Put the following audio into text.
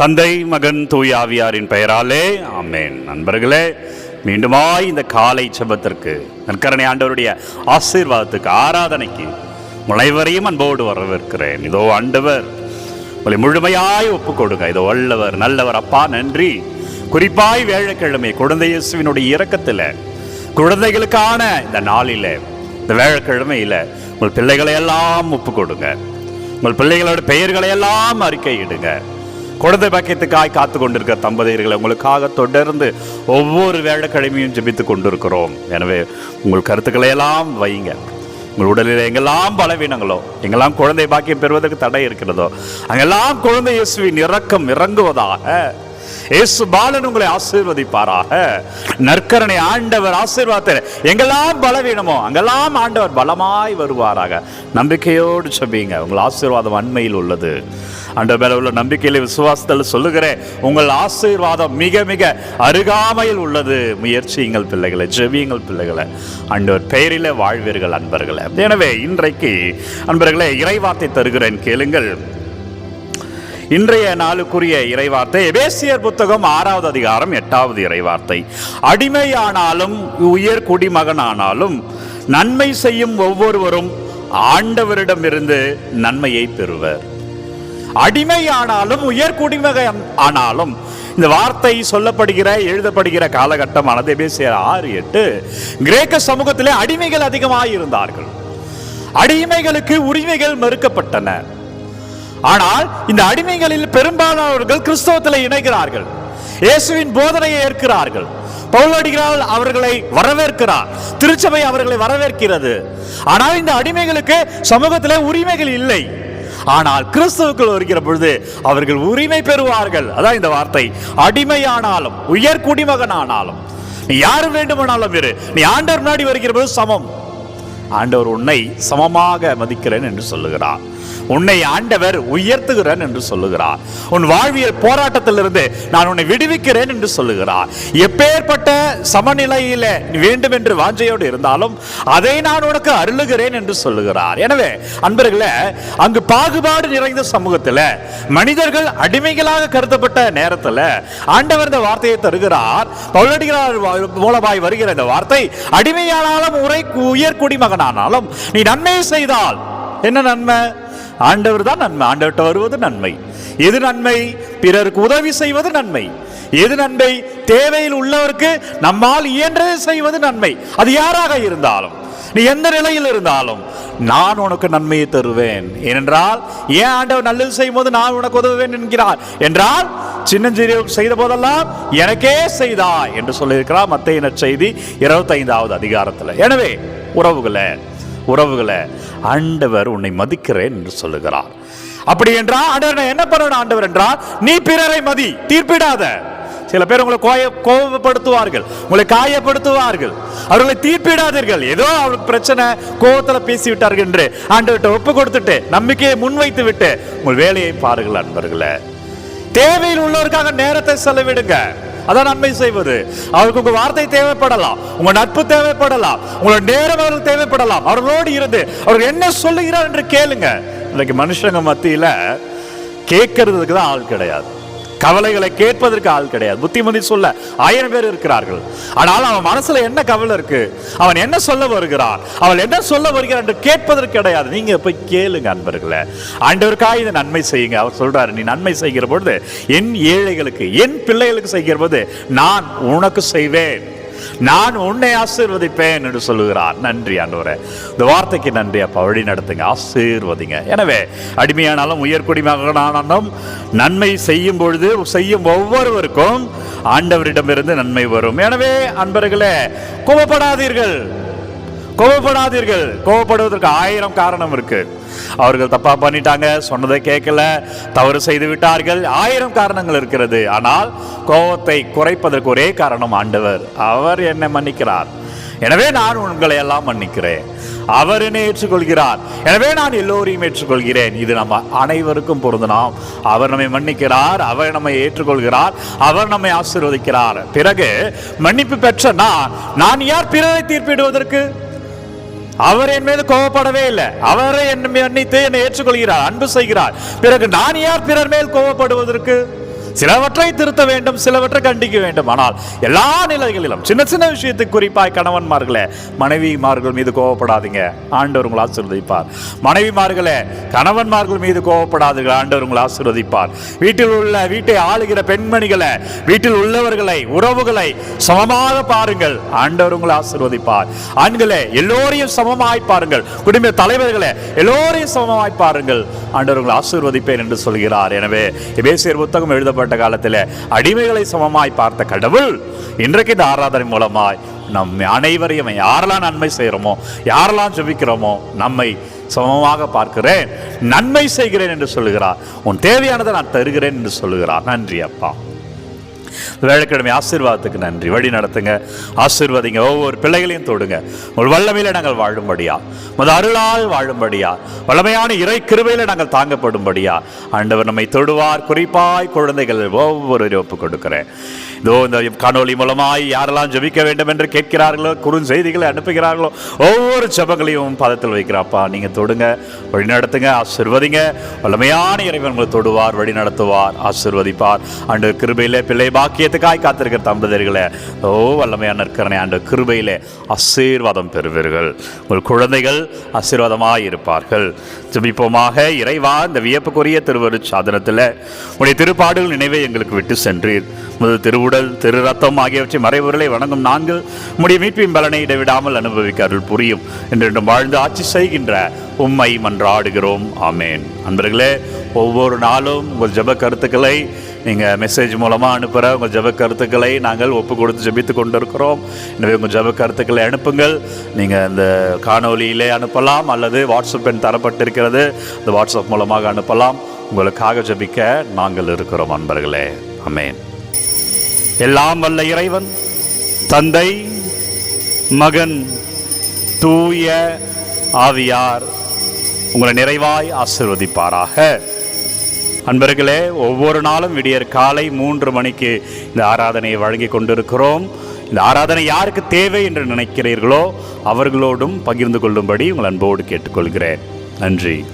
தந்தை மகன் தூய் ஆவியாரின் பெயராலே ஆமேன். நண்பர்களே மீண்டுமாய் இந்த காலை செபத்திற்கு நற்கரணை ஆண்டவருடைய ஆசீர்வாதத்துக்கு ஆராதனைக்கு முளைவரையும் அன்போடு வரவேற்கிறேன். இதோ ஆண்டவர் உங்களை முழுமையாய் ஒப்பு கொடுங்க இதோ வல்லவர் நல்லவர் அப்பா நன்றி. குறிப்பாய் வேழக்கிழமை குழந்தை இயேசுவினுடைய இறக்கத்தில் குழந்தைகளுக்கான இந்த நாளில் இந்த வேழக்கிழமையில் உங்கள் பிள்ளைகளை எல்லாம் ஒப்பு கொடுங்க உங்கள் பிள்ளைகளோட பெயர்களை எல்லாம் அறிக்கையிடுங்க. குழந்தை பாக்கியத்துக்காய் காத்து கொண்டிருக்கிற தம்பதியர்களை உங்களுக்காக தொடர்ந்து ஒவ்வொரு வேலைக்கிழமையும் ஜெபித்து கொண்டிருக்கிறோம். எனவே உங்கள் கருத்துக்களை எல்லாம் வைங்க உங்கள் உடலில் எங்கெல்லாம் பலவீனங்களோ எங்கெல்லாம் குழந்தை பாக்கியம் பெறுவதற்கு தடை இருக்கிறதோ அங்கெல்லாம் குழந்தை இயேசுவின் இறக்கம் இறங்குவதாக இயேசு பாலன் உங்களை ஆசீர்வதிப்பாராக. நற்கரணை ஆண்டவர் ஆசீர்வாதத்தை எங்கெல்லாம் பலவீனமோ அங்கெல்லாம் ஆண்டவர் பலமாய் வருவாராக. நம்பிக்கையோடு சொல்வீங்க உங்கள் ஆசீர்வாதம் அண்மையில் உள்ளது. ஆண்டவர் மேல உள்ள நம்பிக்கையில விசுவாசத்தில் சொல்லுகிறேன். உங்கள் ஆசீர்வாதம் மிக மிக அருகாமையில் உள்ளது. முயற்சியுங்கள் பிள்ளைகளை ஜெவியுங்கள் பிள்ளைகளை. ஆண்டவர் பெயரில வாழ்வீர்கள் அன்பர்களே. எனவே இன்றைக்கு அன்பர்களே இறைவார்த்தை தருகிறேன். கேளுங்கள். இன்றைய நாளுக்குரிய இறைவார்த்தை எபேசியர் புத்தகம் ஆறாவது அதிகாரம் எட்டாவது இறைவார்த்தை. அடிமையானாலும் உயர் குடிமகனானாலும் நன்மை செய்யும் ஒவ்வொருவரும் ஆண்டவரிடமிருந்து நன்மையை பெறுவர். அடிமையானாலும் உயர் குடிமகன் ஆனாலும் இந்த வார்த்தை சொல்லப்படுகிற எழுதப்படுகிற காலகட்டமானது எபேசியர் ஆறு எட்டு கிரேக்க சமூகத்திலே அடிமைகள் அதிகமாக இருந்தார்கள் அடிமைகளுக்கு உரிமைகள் மறுக்கப்பட்டன. ஆனால் இந்த அடிமைகளில் பெரும்பாலானவர்கள் கிறிஸ்தவத்தில் இணைகிறார்கள். இயேசுவின் போதனையை ஏற்கிறார்கள். பவுலடிகளால் அவர்களை வரவேற்கிறார். திருச்சபை அவர்களை வரவேற்கிறது. ஆனால் இந்த அடிமைகளுக்கு சமூகத்தில் உரிமைகள் இல்லை. ஆனால் கிறிஸ்துவுக்குள் வருகிற பொழுது அவர்கள் உரிமை பெறுவார்கள். அதான் இந்த வார்த்தை. அடிமையானாலும் உயர் குடிமகனானாலும். நீ யார் வேண்டுமானாலும் இரு. நீ ஆண்டவர் முன்னாடி வருகிற போது சமம். ஆண்டவர் உன்னை சமமாக மதிக்கிறேன் என்று சொல்லுகிறார். உன்னை ஆண்டவர் உயர்த்துகிறேன் என்று சொல்லுகிறார். உன் வாழ்வியல் போராட்டத்திலிருந்து நான் உன்னை விடுவிக்கிறேன் என்று சொல்லுகிறார். எப்பேற்பட்ட சமநிலையில நீ வேண்டும் என்று வாஞ்சையோடு இருந்தாலும் அதை நான் உனக்கு அருளுகிறேன் என்று சொல்லுகிறார். எனவே அன்பர்களே அங்கு பாகுபாடு நிறைந்த சமூகத்தில் மனிதர்கள் அடிமைகளாக கருதப்பட்ட நேரத்தில் ஆண்டவர் இந்த வார்த்தையை தருகிறார். பவுலடிகளார் மூலமாய் வருகிற இந்த வார்த்தை அடிமையானாலும் உரை உயர் குடிமகனானாலும் நீ நன்மை செய்தால் என்ன நன்மை? ஆண்டவர் தான் நன்மை. ஆண்டவர்கிட்ட வருவது நன்மை. எது நன்மை? பிறருக்கு உதவி செய்வது நன்மை. எது நன்மை? தேவையில் உள்ளவருக்கு நம்மால் இயன்றதை செய்வது நன்மை. அது யாராக இருந்தாலும் நீ எந்த நிலையில் இருந்தாலும் நான் உனக்கு நன்மையை தருவேன். ஏனென்றால் ஏன் ஆண்டவர் நல்லது செய்யும் போது நான் உனக்கு உதவுவேன் என்கிறார்? என்றால் சின்னஞ்சிறிய செய்த போதெல்லாம் எனக்கே செய்தா என்று சொல்லியிருக்கிறார் மத்திய செய்தி இருபத்தைந்தாவது அதிகாரத்தில். எனவே உறவுகளை உறவுகளை ஆண்டவர் உன்னை மதிக்கிறேன் என்று சொல்லுகிறார். அப்படி என்றால் ஆண்டவர் நான் என்ன பண்ணணும் ஆண்டவர் என்றால் நீ பிறரை மதி தீர்ப்பிடாத. சில பேர் உங்களை கோய கோபப்படுத்துவார்கள் உங்களை காயப்படுத்துவார்கள். அவர்களை தீர்ப்பிடாதீர்கள். ஏதோ அவருக்கு பிரச்சனை கோபத்தில் பேசிவிட்டார்கள் என்று ஆண்டவர்கிட்ட ஒப்பு கொடுத்துட்டு நம்பிக்கையை முன்வைத்து விட்டு உங்கள் வேலையை பாருங்கள் அன்பர்களே. தேவையில் உள்ளவருக்காக நேரத்தை செலவிடுங்க. அதான் நன்மை செய்வது. அவருக்கு உங்க வார்த்தை தேவைப்படலாம். உங்க நட்பு தேவைப்படலாம். உங்களோட நேரம் அவர்களுக்கு தேவைப்படலாம். அவர்களோடு இருந்து அவர் என்ன சொல்லுகிறார் என்று கேளுங்க. இன்னைக்கு மனுஷங்க மத்தியில கேட்கறதுக்கு தான் ஆள் கிடையாது. கவலைகளை கேட்பதற்கு ஆள் கிடையாது. புத்திமதி சொல்ல ஆயிரம் பேர் இருக்கிறார்கள். ஆனால் அவன் மனசுல என்ன கவலை இருக்கு? அவன் என்ன சொல்ல வருகிறான்? அவள் என்ன சொல்ல வருகிறான் என்று கேட்பதற்கு கிடையாது. நீங்க போய் கேளுங்க அன்பர்களே. ஆண்டவருக்காக இதை நன்மை செய்யுங்க. அவர் சொல்றாரு நீ நன்மை செய்கிற பொழுது என் ஏழைகளுக்கு என் பிள்ளைகளுக்கு செய்கிற போது நான் உனக்கு செய்வேன். நான் உன்னை ஆசீர்வதிப்பேன் என்று சொல்லுகிறார். நன்றி ஆண்டவரே. இந்த வார்த்தைக்கு நன்றி அப்பா. வழி நடத்துங்க. ஆசீர்வதிங்க. எனவே அடிமையானாலும் உயர்குடிமகனானாலும் நன்மை செய்யும் பொழுது செய்யும் ஒவ்வொருவருக்கும் ஆண்டவரிடமிருந்து நன்மை வரும். எனவே அன்பர்களே கோபப்படாதீர்கள். கோபப்படாதீர்கள். கோபப்படுவதற்கு ஆயிரம் காரணம் இருக்கு. அவர்கள் தப்பா பண்ணிட்டாங்க சொன்னதை கேட்கல தவறு செய்து விட்டார்கள். ஆயிரம் காரணங்கள் இருக்கிறது. ஆனால் கோபத்தை குறைப்பதற்கு ஒரே காரணம் ஆண்டவர். அவர் என்னை மன்னிக்கிறார். எனவே நான் உங்களை எல்லாம் மன்னிக்கிறேன். அவர் என்னை ஏற்றுக்கொள்கிறார். எனவே நான் எல்லோரையும் ஏற்றுக்கொள்கிறேன். இது நம்ம அனைவருக்கும் பொருந்தலாம். அவர் நம்மை மன்னிக்கிறார். அவர் நம்மை ஏற்றுக்கொள்கிறார். அவர் நம்மை ஆசீர்வதிக்கிறார். பிறகு மன்னிப்பு பெற்ற நான் நான் யார் பிறரை தீர்ப்பிடுவதற்கு? அவர் என் மீது கோவப்படவே இல்லை. அவரை என்னை மன்னித்து என்னை ஏற்றுக்கொள்கிறார் அன்பு செய்கிறார். பிறகு நான் யார் பிறர் மேல் கோவப்படுவதற்கு? சிலவற்றை திருத்த வேண்டும் சிலவற்றை கண்டிக்க வேண்டும். ஆனால் எல்லா நிலைகளிலும் சின்ன சின்ன விஷயத்துக்கு குறிப்பாய் கணவன்மார்களே மனைவிமார்கள் மீது கோவப்படாதீங்க. ஆண்டவர் உங்களை ஆசீர்வதிப்பார். மனைவிமார்களே கணவன்மார்கள் மீது கோவப்படாதீர்கள். ஆண்டவர் உங்களை ஆசீர்வதிப்பார். வீட்டில் உள்ள வீட்டை ஆளுகிற பெண்மணிகளை வீட்டில் உள்ளவர்களை உறவுகளை சமமாக பாருங்கள். ஆண்டவர் உங்களை ஆசீர்வதிப்பார். ஆண்களே எல்லோரையும் சமமாய் பாருங்கள். குடும்ப தலைவர்களே எல்லோரையும் சமமாய் பாருங்கள். ஆண்டவர் உங்களை ஆசீர்வதிப்பேன் என்று சொல்கிறார். எனவே எபேசியர் புத்தகம் எழுதப்பட்ட காலத்தில் அடிமைகளை சமமாய் பார்த்த கடவுள் இன்றைக்கு இந்த ஆராதனை மூலமாய் நம் அனைவரையும் யாரெல்லாம் நன்மை செய்கிறோமோ யாரெல்லாம் ஜபிக்கிறோமோ நம்மை சமமாக பார்க்கிறேன் நன்மை செய்கிறேன் என்று சொல்லுகிறார். உன் தேவையானதை நான் தருகிறேன் என்று சொல்லுகிறார். நன்றி அப்பா. வேலைக்கிழமை ஆசீர்வாதத்துக்கு நன்றி. வழி நடத்துங்க. ஆசீர்வதிங்க. ஒவ்வொரு பிள்ளைகளையும் தொடுங்க. உங்கள் வல்லமையில நாங்கள் வாழும்படியா? முத அருளால் வாழும்படியா? வல்லமையான இறை கிருவையில் நாங்கள் தாங்கப்படும்படியா? ஆண்டவர் நம்மை தொடுவார். குறிப்பாய் குழந்தைகள் ஒவ்வொரு ஒப்பு கொடுக்கிறேன். இதோ இந்த காணொலி மூலமாய் யாரெல்லாம் ஜபிக்க வேண்டும் என்று கேட்கிறார்களோ குறுஞ்செய்திகளை அனுப்புகிறார்களோ ஒவ்வொரு ஜபங்களையும் பதத்தில் வைக்கிறாப்பா நீங்க தொடுங்க வழி நடத்துங்க ஆசிர்வதிங்க. வல்லமையான இறைவன் உங்களை தொடுவார் வழி நடத்துவார் ஆசிர்வதிப்பார். ஆண்டு கிருபையிலே பிள்ளை பாக்கியத்துக்காய் காத்திருக்கிற தம்பதியர்களே ஓ வல்லமையான இருக்கிறனே ஆண்டு கிருபையில ஆசீர்வாதம் பெறுவீர்கள். உங்கள் குழந்தைகள் ஆசீர்வாதமாய் இருப்பார்கள். ஜபிப்போமாக இறைவா இந்த வியப்புக்குரிய திருவரு சாதனத்தில் உடைய திருப்பாடுகள் நினைவை எங்களுக்கு விட்டு சென்றீர். முதல் முது திருவுடல் திரு ரத்தம் ஆகியவற்றை மறைவுகளை வணங்கும் நான்கு உம்முடைய மீட்பின் பலனை இடைவிடாமல் அனுபவிக்க அருள் புரியும். என்றென்றும் வாழ்ந்து ஆட்சி செய்கின்ற உம்மை மன்றாடுகிறோம். ஆமேன். அன்பர்களே ஒவ்வொரு நாளும் உங்கள் ஜப கருத்துக்களை நீங்கள் மெசேஜ் மூலமாக அனுப்புகிற உங்கள் ஜெப கருத்துக்களை நாங்கள் ஒப்பு கொடுத்து கொண்டு கொண்டிருக்கிறோம். எனவே உங்கள் ஜெப கருத்துக்களை அனுப்புங்கள். நீங்கள் இந்த காணொலியிலே அனுப்பலாம் அல்லது வாட்ஸ்அப் எண் தரப்பட்டிருக்கிறது. இந்த வாட்ஸ்அப் மூலமாக அனுப்பலாம். உங்களுக்காக ஜெபிக்க நாங்கள் இருக்கிறோம் அன்பர்களே. அமேன் எல்லாம் வல்ல இறைவன் தந்தை மகன் தூய ஆவியார் உங்களை நிறைவாய் ஆசிர்வதிப்பாராக. அன்பர்களே ஒவ்வொரு நாளும் விடியற் காலை மூன்று மணிக்கு இந்த ஆராதனையை வழங்கி கொண்டிருக்கிறோம். இந்த ஆராதனை யாருக்கு தேவை என்று நினைக்கிறீர்களோ அவர்களோடும் பகிர்ந்து கொள்ளும்படி உங்கள் அன்போடு கேட்டுக்கொள்கிறேன். நன்றி.